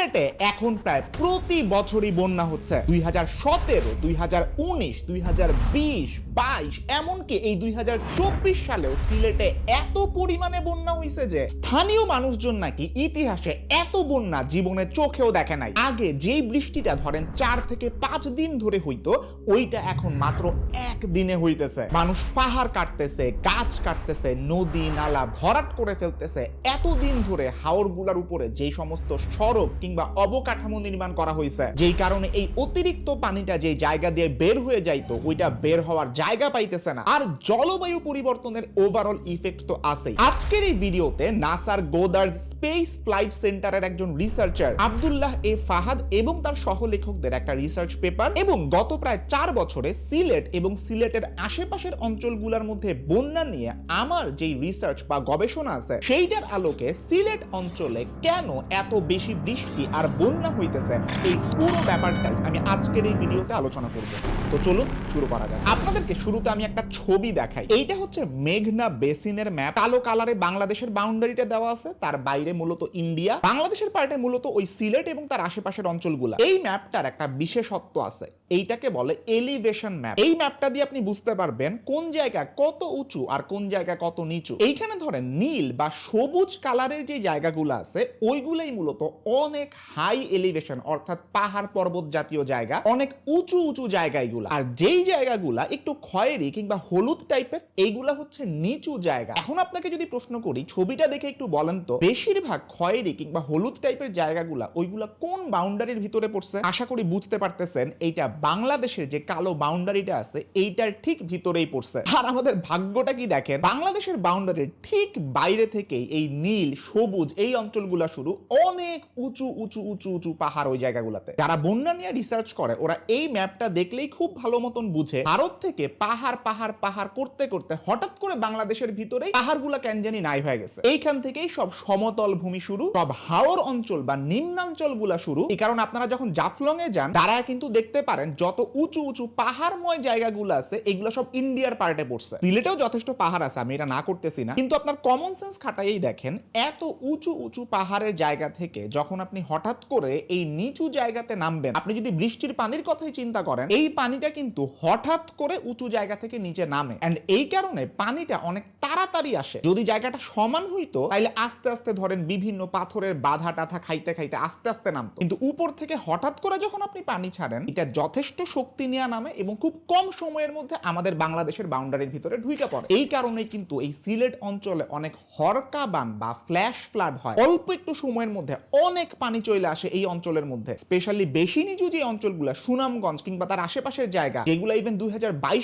সিলেটে এখন প্রায় প্রতি বছরই বন্যা হচ্ছে। দুই হাজার সতেরো, দুই হাজার উনিশ, দুই হাজার বিশ, বাইশ, এমনকি এই দুই হাজার চব্বিশ সালেও সিলেটে এত পরিমাণে বন্যা হয়েছে যে স্থানীয় মানুষজন নাকি ইতিহাসে এত বন্যা জীবনে চোখেও দেখে নাই। আগে যেই বৃষ্টিটা ধরেন চার থেকে পাঁচ দিন ধরে হইতো, ওইটা এখন মাত্র এক দিনে হইতেছে। মানুষ পাহাড় কাটতেছে, গাছ কাটতেছে, নদী, নালা ভরাট করে ফেলতেছে। এতদিন ধরে হাওরগুলার উপরে যেই সমস্ত সড়ক কিংবা অবকাঠামো নির্মাণ করা হয়েছে। যেই কারণে এই অতিরিক্ত পানিটা যে জায়গা দিয়ে বের হয়ে যাইতো, ওইটা বের হওয়ার জায়গা পাইতেছে না। আর জলবায়ু পরিবর্তনের ওভারঅল ইফেক্ট তো আছেই। আজকের এই ভিডিওতে নাসার গোদার স্পেস ফ্লাইট সেন্টারের একজন রিসার্চার আব্দুল্লাহ এ ফাহাদ এবং তার সহলেখকদের একটা রিসার্চ পেপার এবং গত প্রায় চার বছরে সিলেট এবং সিলেটের আশেপাশের অঞ্চলগুলোর মধ্যে বন্যা নিয়ে আমার যেই রিসার্চ বা গবেষণা আছে, সেইটার আলোকে সিলেট অঞ্চলে কেন এত বেশি বৃষ্টি আর বন্যা হইতেছে? এই পুরো ব্যাপারটাই আমি আজকের এই ভিডিওতে আলোচনা করব। তো চলুন শুরু করা যাক। আপনাদেরকে শুরুতে আমি একটা ছবি দেখাই। এইটা হচ্ছে মেঘনা বেসিনের ম্যাপ। কালো কালারে বাংলাদেশের বাউন্ডারিটা দেওয়া আছে। তার বাইরে মূলত ইন্ডিয়া। বাংলাদেশের পার্টে মূলত ওই সিলেট এবং তার আশেপাশের অঞ্চলগুলো। এই ম্যাপটার একটা বিশেষত্ব আছে। এইটাকে বলে এলিভেশন ম্যাপ। এই ম্যাপটা দিয়ে আপনি বুঝতে পারবেন কোন জায়গা কত উঁচু আর কোন জায়গা কত নিচু। এইখানে ধরেন নীল বা সবুজ কালারের যে জায়গাগুলো আছে, ওইগুলোই মূলত অনেক হাই এলিভেশন অর্থাৎ পাহাড় পর্বত জাতীয় জায়গা, অনেক উঁচু উঁচু জায়গা এগুলা আর যেই জায়গাগুলা একটু খয়েরি কিংবা হলুদ টাইপের, এইগুলা হচ্ছে নিচু জায়গা। এখন আপনাকে যদি প্রশ্ন করি, ছবিটা দেখে একটু বলেন তো, বেশিরভাগ খয়েরি কিংবা হলুদ টাইপের জায়গাগুলা ওইগুলা কোন বাউন্ডারির ভিতরে পড়ছে? আশা করি বুঝতে পারতেছেন, এইটা বাংলাদেশের যে কালো বাউন্ডারিটা আছে, এইটার ঠিক ভিতরেই পড়ছে। আর আমাদের ভাগ্যটা কি দেখেন? বাংলাদেশের বাউন্ডারির ঠিক বাইরে থেকেই এই নীল, সবুজ এই অঞ্চলগুলা শুরু অনেক উঁচু উঁচু উঁচু উঁচু পাহাড় ওই জায়গাগুলোতে। যারা বন্যা নিয়ে রিসার্চ করে, ওরা এই ম্যাপটা দেখলেই খুব ভালো মতন বুঝে ভারত থেকে পাহাড় পাহাড় পাহাড় করতে করতে হঠাৎ করে বাংলাদেশের ভিতরে পাহাড়গুলা কেন জানি নাই হয়ে গেছে। এইখান থেকেই সব সমতল ভূমি শুরু, সব হাওর অঞ্চল বা নিম্নাঞ্চলগুলা শুরু। এই কারণ আপনারা যখন জাফলং এ যান, তারা কিন্তু দেখতে পারেন যত উঁচু উঁচু পাহাড়ময় জায়গাগুলো আছে, এগুলো সব ইন্ডিয়ার পার্টে পড়ছে। সিলেটেও যথেষ্ট পাহাড় আছে, আমি এটা না করতেছি না। কিন্তু আপনার কমন সেন্স খাটাইই দেখেন, এত উঁচু উঁচু পাহাড়ের জায়গা থেকে যখন আপনি হঠাৎ করে এই নিচু জায়গাতে নামবেন। আপনি যদি বৃষ্টির পানির কথাই চিন্তা করেন, এই পানিটা কিন্তু হঠাৎ করে উঁচু জায়গা থেকে নিচে নামে। এন্ড এই কারণে পানিটা অনেক তাড়াতাড়ি আসে। যদি জায়গাটা সমান হইতো তাহলে আস্তে আস্তে ধরেন বিভিন্ন পাথরের বাধা টাথা খাইতে খাইতে আস্তে আস্তে নামতো। কিন্তু উপর থেকে হঠাৎ করে যখন আপনি পানি ছাড়েন, এটা যথেষ্ট শক্তি নেওয়া নামে এবং খুব কম সময়ের মধ্যে আমাদের বাংলাদেশের বাউন্ডারির ভিতরে ঢুকে পড়ে। এই কারণে কিন্তু এই সিলেট অঞ্চলে অনেক হরকা বান বা ফ্ল্যাশ ফ্লাড হয়। অল্প একটু সময়ের মধ্যে অনেক পানি চলে আসে এই অঞ্চলের মধ্যে। স্পেশালি বেশি নিচু যে অঞ্চলগুলো, সুনামগঞ্জ কিংবা তার আশেপাশের জায়গা, যেগুলো ইভেন দুই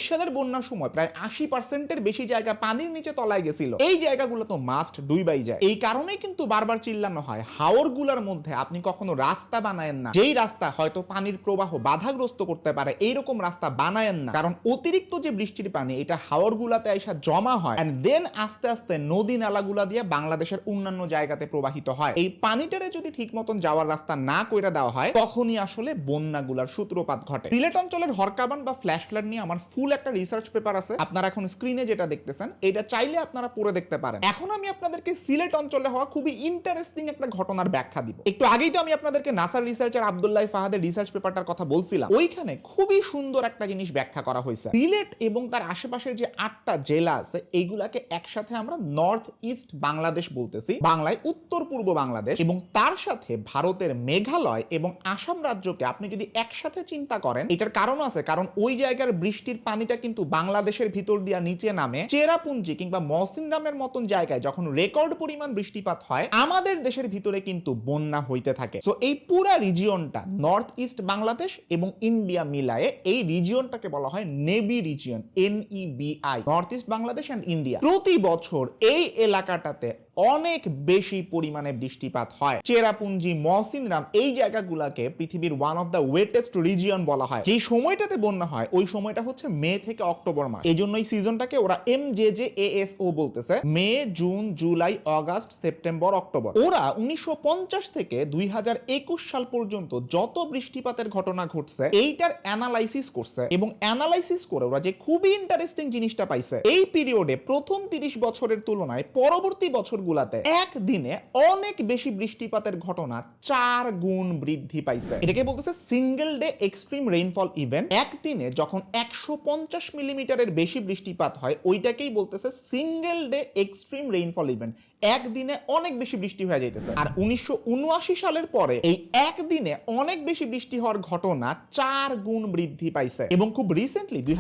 সালের বন্যার সময় প্রায় আশি পার্সেন্টের বেশি জায়গা পানির নিচে তলায় গেছিল। এই জায়গাগুলো তো মাস্ট ডুইবাই যায়। এই কারণেই কিন্তু বারবার চিল্লানো হয় হাওরগুলার মধ্যে আপনি কখনো রাস্তা বানায়েন না। যেই রাস্তা হয়তো পানির প্রবাহ বাধাগ্রস্ত করতে পারে, এইরকম রাস্তা বানায়েন না। কারণ অতিরিক্ত যে বৃষ্টির পানি, এটা হাওর গুলাতে এসে জমা হয় এন্ড দেন আস্তে আস্তে নদী নালাগুলা দিয়ে বাংলাদেশের অন্যান্য জায়গাতে প্রবাহিত হয়। এই পানিটারে যদি ঠিক মতন যাওয়ার রাস্তা না কইরা দেওয়া হয়, তখনই আসলে বন্যাগুলার সূত্রপাত ঘটে। সিলেট অঞ্চলের হরকাবান বা ফ্ল্যাশ ফ্লাড নিয়ে আমার ফুল একটা রিসার্চ পেপার আছে। আপনারা এখন স্ক্রিনে যেটা দেখতেছেন, এটা চাইলে আপনারা পড়ে দেখতে পারেন। এখন আমি আপনাদেরকে সিলেট অঞ্চলে হওয়া খুবই ইন্টারেস্টিং একটা ঘটনার ব্যাখ্যা দিব। একটু আগেই তো আমি আপনাদেরকে নাসার রিসার্চার আব্দুল্লাহ ফাহাদের রিসার্চ পেপারটার কথা বলছিলাম। ওইখানে খুবই সুন্দর একটা জিনিস ব্যাখ্যা করা হয়েছে। সিলেট এবং তার আশেপাশের যে আটটা জেলা আছে এইগুলাকে একসাথে আমরা নর্থ ইস্ট বাংলাদেশ বলতেছি। বাংলায় উত্তর পূর্ব বাংলাদেশ এবং তার সাথে ভারতের মেঘালয় এবং আসাম রাজ্যকে আপনি যদি একসাথে চিন্তা করেন, এটার কারণ আছে। কারণ ওই জায়গার বৃষ্টির পানিটা কিন্তু বাংলাদেশের ভিতর দিয়া নিচে নামে চেরাপুঞ্জি কিংবা মহসিনরামের মতন জায়গায় যখন রেকর্ড পরিমাণ বৃষ্টিপাত হয়, আমাদের দেশের ভিতরে কিন্তু বন্যা হইতে থাকে। তো এই পুরা রিজিয়নটা নর্থ ইস্ট বাংলাদেশ এবং ইন্ডিয়া মিলায়ে এই রিজিয়নটাকে বলা হয় নেবি region NEBI north east Bangladesh and India প্রতি বছর এই এলাকাটাতে অনেক বেশি পরিমাণে বৃষ্টিপাত হয়। চেরাপুঞ্জি মহসিনরাম এই জায়গাগুলোকে পৃথিবীর one of the wettest region বলা হয়। যেই সময়টাতে বন্যা হয়, ওই সময়টা হচ্ছে মে থেকে অক্টোবর মাস। এই জন্য এই সিজনটাকে ওরা এম জে জে এএসও বলতেছে, May, June, July, August, September, October. ওরা উনিশশো পঞ্চাশ থেকে দুই হাজার একুশ সাল পর্যন্ত যত বৃষ্টিপাতের ঘটনা ঘটছে, এইটার অ্যানালাইসিস করছে এবং অ্যানালাইসিস করে ওরা যে খুবই ইন্টারেস্টিং জিনিসটা পাইছে। এই পিরিয়ডে প্রথম তিরিশ বছরের তুলনায় পরবর্তী বছর অঞ্চলগুলাতে একদিনে অনেক বেশি বৃষ্টিপাতের ঘটনা চার গুণ বৃদ্ধি পাইছে। এটাকে বলতেছে single day extreme rainfall event একদিনে যখন একশো পঞ্চাশ মিলিমিটারের বেশি বৃষ্টিপাত হয়, ওইটাকেই বলতেছে single day extreme rainfall event একদিনে অনেক বেশি বৃষ্টি হয়ে যাইতেছে। আর উনিশশো উনআশি সালের পরে এই একদিনে অনেক বেশি বৃষ্টি হওয়ার ঘটনা চার গুণ বৃদ্ধি পাইছে। এবং খুব রিসেন্টলি দুই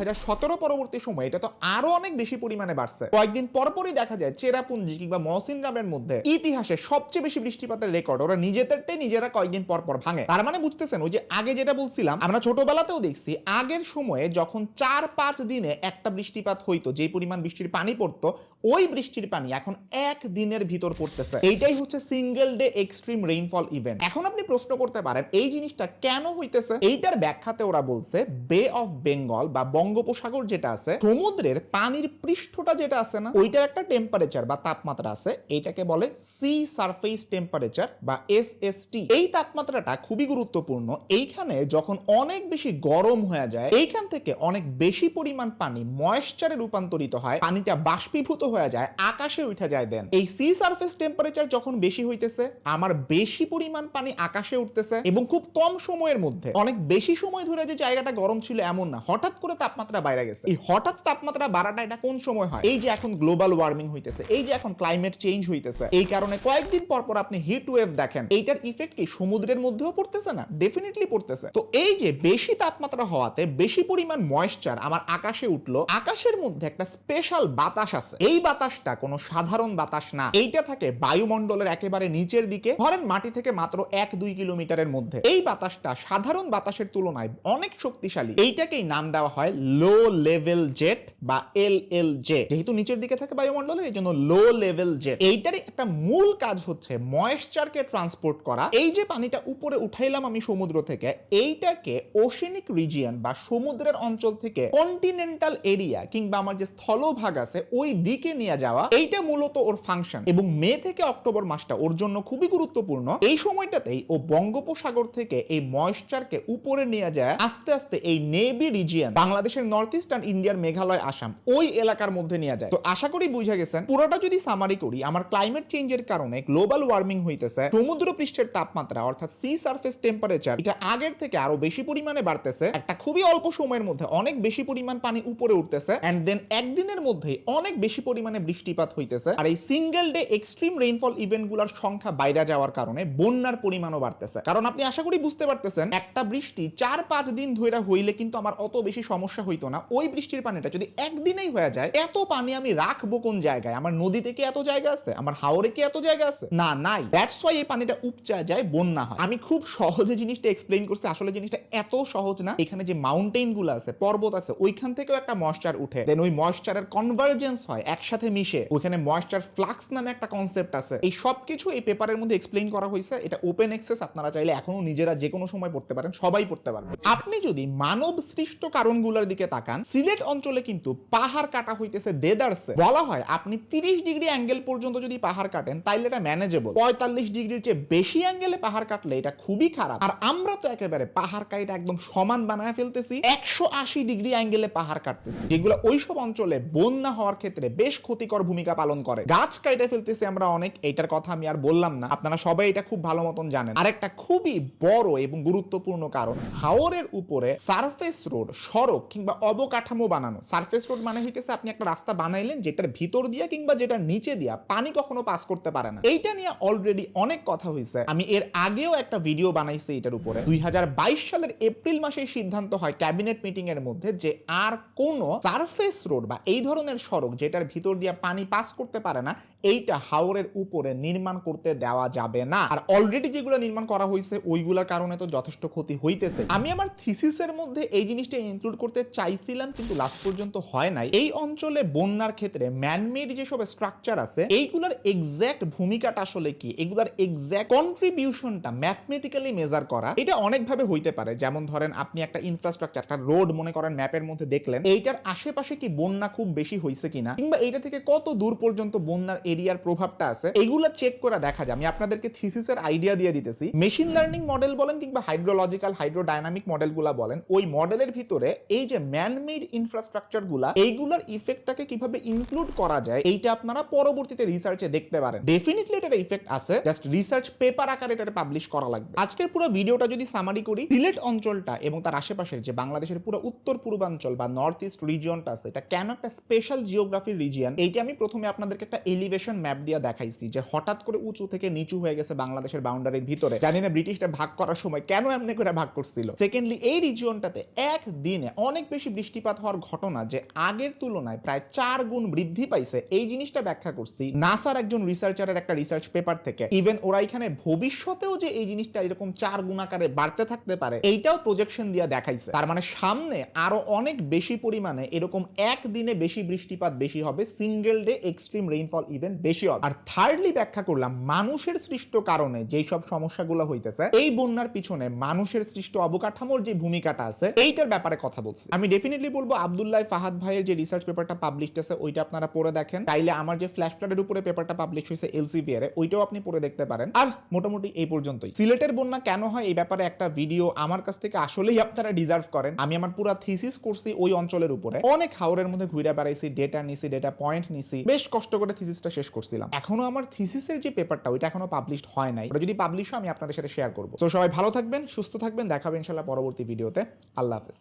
পরবর্তী সময় এটা তো আরও অনেক বেশি পরিমাণে বাড়ছে। কয়েকদিন পরপরই দেখা যায় চেরাপুঞ্জি কিংবা মহসিন গ্রামের মধ্যে ইতিহাসে সবচেয়ে বেশি বৃষ্টিপাতের রেকর্ড ওরা নিজেদেরটাই নিজেরা কয়েকদিন পর পর ভাঙে। তার মানে বুঝতেছেন, ওই যে আগে যেটা বলছিলাম, আমরা ছোটবেলাতেও দেখছি, আগের সময়ে যখন চার পাঁচ দিনে একটা বৃষ্টিপাত হইতো যে পরিমাণ বৃষ্টির পানি পড়তো, ওই বৃষ্টির পানি এখন এক দিনের ভিতর পড়তেছে এইটাই হচ্ছে single day extreme rainfall event এখন আপনি প্রশ্ন করতে পারেন, এই জিনিসটা কেন হইতেছে? এইটার ব্যাখ্যাতে ওরা বলছে বে অফ বেঙ্গল বা বঙ্গোপসাগর যেটা আছে, সমুদ্রের পানির পৃষ্ঠটা যেটা আছে না, ওইটার একটা টেম্পারেচার বা তাপমাত্রা আছে এইটাকে বলে সি সারফেস টেম্পারেচার বা এস এস টি এই তাপমাত্রাটা খুবই গুরুত্বপূর্ণ। এইখানে যখন অনেক বেশি গরম হয়ে যায়, এইখান থেকে অনেক বেশি পরিমাণ পানি ময়েশ্চারে রূপান্তরিত হয়, পানিটা বাষ্পীভূত হয়ে যায়, আকাশে উঠে যায় দেন এই সি সারফেস টেম্পারেচার যখন বেশি হইতেছে, আমার বেশি পরিমাণ পানি আকাশে উঠতেছে এবং খুব কম সময়ের মধ্যে। অনেক বেশি সময় ধরে যে জায়গাটা গরম ছিল এমন না, হঠাৎ করে তাপমাত্রা বাইরে গেছে। এই হঠাৎ তাপমাত্রা বাড়াটা এটা কোন সময় হয়? এই যে এখন গ্লোবাল ওয়ার্মিং হইতেছে, এই যে এখন ক্লাইমেট চেঞ্জ হইতেছে, এই কারণে কয়েকদিন পর পর আপনি হিট ওয়েভ দেখেন। এইটার ইফেক্ট কি সমুদ্রের মধ্যেও পড়তেছে না? ডেফিনেটলি পড়তেছে। তো এই যে বেশি তাপমাত্রা হওয়াতে বেশি পরিমাণ ময়েশ্চার আমার আকাশে উঠল, আকাশের মধ্যে একটা স্পেশাল বাতাস আছে। এই বাতাসটা কোনো সাধারণ বাতাস না এইটা থাকে বায়ুমণ্ডলের একেবারে নিচের দিকে, ধরেন মাটি থেকে মাত্র এক দুই কিলোমিটারের মধ্যে। এই বাতাসটা সাধারণ বাতাসের তুলনায় অনেক শক্তিশালী। এইটাকেই নাম দেওয়া হয় লো লেভেল জেট বা এল এল জে যেহেতু নিচের দিকে থাকে বায়ুমণ্ডলের, এই জন্য লো লেভেল জেট এইটারই একটা মূল কাজ হচ্ছে ময়েশ্চারকে ট্রান্সপোর্ট করা। এই যে পানিটা উপরে উঠাইলাম আমি সমুদ্র থেকে, এইটাকে ওশেনিক রিজিয়ন বা সমুদ্রের অঞ্চল থেকে কন্টিনেন্টাল এরিয়া কিংবা আমার যে স্থলভাগ আছে, ওই দিকে নিয়ে যাওয়া। এইটা মূলত ওর ফাংশন এবং মে থেকে অক্টোবর মাসটা ওর জন্য খুবই গুরুত্বপূর্ণ। এই সময়টাতেই ও বঙ্গোপসাগর থেকে এই ময়েশ্চারকে উপরে নিয়ে যায় আস্তে আস্তে এই নেভি রিজিয়ন, বাংলাদেশের নর্থ ইস্টার্ন ইন্ডিয়ার মেঘালয় আসাম ওই এলাকার মধ্যে নিয়ে যায়। তো আশা করি বুঝে গেছেন, পুরোটা যদি সামারি করি, আমার ক্লাইমেট চেঞ্জের কারণে গ্লোবাল ওয়ার্মিং হইতেছে সমুদ্র পৃষ্ঠের তাপমাত্রা, অর্থাৎ সি সারফেস টেম্পারেচার এটা আগের থেকে আরও বেশি পরিমাণে বাড়তেছে, একটা খুবই অল্প সময়ের মধ্যে অনেক বেশি পরিমাণ পানি উপরে উঠতেছে এন্ড দেন একদিনের মধ্যেই অনেক বেশি পরিমাণে বৃষ্টিপাত হইতেছে, আর এই সিঙ্গেল ডে এক্সট্রিম রেইনফল ইভেন্টগুলোর সংখ্যা বাইরে যাওয়ার কারণে বন্যার পরিমাণও বাড়তেছে। কারণ আপনি আশা করি বুঝতে পারতেছেন, একটা বৃষ্টি চার পাঁচ দিন ধরে হইলে কিন্তু আমার অত বেশি সমস্যা হইতো না। ওই বৃষ্টির পানিটা যদি একদিনেই হয়ে যায়, এত পানি আমি রাখব কোন জায়গায়? আমার নদীতে কি এত জায়গা আছে? আমার হাওরে কি এত জায়গা আছে? না, নাই। দ্যাটস ওয়াই এই পানিটা উপচা যায়, বন্যা হয়। আমি খুব সহজে জিনিসটা এক্সপ্লেইন করছি। আসলে জিনিসটা এত সহজ না। এখানে যে মাউন্টেনগুলো আছে, পর্বত আছে, ওইখান থেকেও একটা ময়েশ্চার উঠে। দেন ওই ময়েশ্চারের কনভার্জেন্স হয়, একসাথে মিশে। ওইখানে ময়েশ্চার ফ্লাক্স নামে একটা কনসেপ্ট আছে। এই সব কিছু এই পেপারের মধ্যে এক্সপ্লেইন করা হয়েছে। এটা ওপেন অ্যাক্সেস আপনারা চাইলে এখনও নিজেরা যে কোনো সময় পড়তে পারেন, সবাই পড়তে পারবেন। আপনি যদি মানব সৃষ্ট কারণগুলোর দিকে তাকান, সিলেট অঞ্চলে কিন্তু পাহাড় কাটা হইতেছে দেদারসে। বলা হয়, আপনি তিরিশ ডিগ্রি অ্যাঙ্গেল পর্যন্ত যদি পাহাড় কাটেন, তাইলে এটা ম্যানেজেবল পঁয়তাল্লিশ ডিগ্রির চেয়ে বেশি অ্যাঙ্গেলে পাহাড় কাটলে এটা খুবই খারাপ। আর আমরা তো একেবারে পাহাড় কাইটা একদম সমান বানায় ফেলতেছি, একশো আশি ডিগ্রি অ্যাঙ্গেলে পাহাড় কাটতেছি, যেগুলো ওইসব অঞ্চলে বন্যা হওয়ার ক্ষেত্রে বেশ ক্ষতিকর ভূমিকা পালন করে। গাছ কাইটে ফেলতেছি আমরা অনেক এইটার কথা আমি আর বললাম না। আপনারা সবাই এটা খুব ভালো মতন জানেন। আর একটা খুবই বড় এবং গুরুত্বপূর্ণ কারণ, হাওরের উপরে সারফেস রোড সড়ক কিংবা অবকাঠামো বানানো। সারফেস রোড মানে হইতেছে আপনি একটা রাস্তা বানাইলেন যেটার ভিতর দিয়া কিংবা যেটার নিচে দিয়া পানি কখনো পাস করতে পারে না। এইটা নিয়ে অলরেডি অনেক কথা হয়েছে আমি এর আগেও একটা ভিডিও বানাইছি এটার উপরে। দুই হাজার বাইশ সালের এপ্রিল মাসে সিদ্ধান্ত হয় ক্যাবিনেট মিটিং এর মধ্যে যে আর কোন সারফেস রোড বা এই ধরনের সড়ক যেটার ভিতর দিয়া পানি পাস করতে পারে না এইটা হাওরের উপরে নির্মাণ করতে দেওয়া যাবে না। আর অলরেডি যেগুলো নির্মাণ করা হয়েছে, ওইগুলোর কারণে তো যথেষ্ট ক্ষতি হইতেছে। আমি আমার থিসিসের মধ্যে এই জিনিসটা ইনক্লুড করতে চাইছিলাম, কিন্তু লাস্ট পর্যন্ত হয় নাই। এই অঞ্চলে বন্যার ক্ষেত্রে ম্যানমেড যেসব স্ট্রাকচার আছে, এইগুলোর এক্স্যাক্ট ভূমিকাটা আসলে কি? এগুলোর এক্স্যাক্ট কন্ট্রিবিউশনটা ম্যাথমেটিক্যালি মেজার করা, এটা অনেকভাবে হইতে পারে। যেমন ধরেন, আপনি একটা ইনফ্রাস্ট্রাকচার একটা রোড মনে করেন ম্যাপের মধ্যে দেখলেন, এইটার আশেপাশে কি বন্যা খুব বেশি হয়েছে কিনা? কিংবা এইটা থেকে কত দূর পর্যন্ত বন্যার এরিয়ার প্রভাবটা আছে এইগুলো চেক করে দেখা যায়। আমি আপনাদেরকে থিসিসের আইডিয়া দিয়ে দিতেছি। মেশিন লার্নিং মডেল বলেন কিংবা হাইড্রোলজিক্যাল হাইড্রোডাইনামিক মডেলগুলো বলেন, ওই মডেলের ভিতরে এই যে ম্যানমেড ইনফ্রাস্ট্রাকচারগুলা এইগুলোর ইফেক্টটাকে কীভাবে ইনক্লুড করা যায়, এইটা আপনারা পরবর্তীতে রিসার্চে দেখতে পারেন। ডেফিনেটলি এটার ইফেক্ট আছে জাস্ট রিসার্চ পেপার আকারে এটা পাবলিশ করা লাগবে। আজকের পুরো ভিডিওটা যদি সামারি করি, সিলেট অঞ্চলটা এবং তার আশেপাশের যে বাংলাদেশের পুরো উত্তর পূর্বাঞ্চল বা নর্থ ইস্ট রিজিয়নটা আছে, এটা কেন একটা স্পেশাল জিওগ্রাফির রিজিয়ন এইটা আমি প্রথমে আপনাদেরকে একটা এলিভেশন ম্যাপ দিয়ে দেখাইছি যে হঠাৎ করে উঁচু থেকে নিচু হয়ে গেছে বাংলাদেশের বাউন্ডারির ভিতরে। জানি না ব্রিটিশরা ভাগ করার সময় কেন এমনি করে ভাগ করছিল। সেকেন্ডলি এই রিজিয়নটাতে এক দিনে অনেক বেশি বৃষ্টিপাত হওয়ার ঘটনা যে আগের তুলনায় প্রায় চার গুণ বৃদ্ধি পাইছে, এই জিনিসটা ব্যাখ্যা করছি। নাসার একজন রিসার্চারের একটা রিসার্চ পেপার থেকে। ইভেন ওরা এখানে ভবিষ্যতেও যে এই জিনিসটা এরকম চার গুণ আকারে বাড়তে থাকতে পারে, এইটাও প্রজেকশন দিয়ে দেখাইছে। তার মানে সামনে আরও অনেক বেশি পরিমাণে এরকম একদিনে বেশি বৃষ্টিপাত বেশি হবে single day extreme rainfall event বেশি হবে। আর থার্ডলি ব্যাখ্যা করলাম, মানুষের সৃষ্ট কারণে যেই সব সমস্যাগুলো হইতেছে, এই বন্যার পিছনে মানুষের সৃষ্ট অবকাঠামোর যে ভূমিকাটা আছে, এইটার ব্যাপারে কথা বলছি। আমি ডেফিনেটলি বলব আব্দুল্লাহ ফাহাদ ভাইয়ের যে রিসার্চ পেপারটা পাবলিশ আছে, ওইটা আপনারা পড়ে দেখেন। তাইলে আমার যে ফ্ল্যাশ ফ্লাডের উপরে পেপারটা পাবলিশ হয়েছে এলসিবিআর এ ওইটাও আপনি পড়ে দেখতে পারেন। আর মোটামুটি এই পর্যন্তই। সিলেটের বন্যা কেন হয় এই ব্যাপারে একটা ভিডিও আমার কাছ থেকে আসলেই আপনারা ডিজার্ভ করেন। আমি আমার পুরো থিসিস করছি ওই অঞ্চলের উপরে। অনেক হাওরের মধ্যে ঘুরে বেড়াইছি ডেটা নিছি ডেটা পয়েন্ট নিছি। বেশ কষ্ট করে থিসিসটা শেষ করছিলাম। এখনও আমার থিসিসের যে পেপারটা ওইটা এখনও পাবলিশড হয় নাই। ওটা যদি পাবলিশ হয়, আমি আপনাদের সাথে শেয়ার করব। তো সবাই ভালো থাকবেন, সুস্থ থাকবেন, দেখাবে ইনশাল্লাহ পরবর্তী ভিডিওতে আল্লাহ হাফেজ।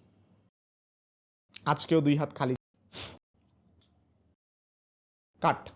আজকেও দুই হাত খালি। কাট।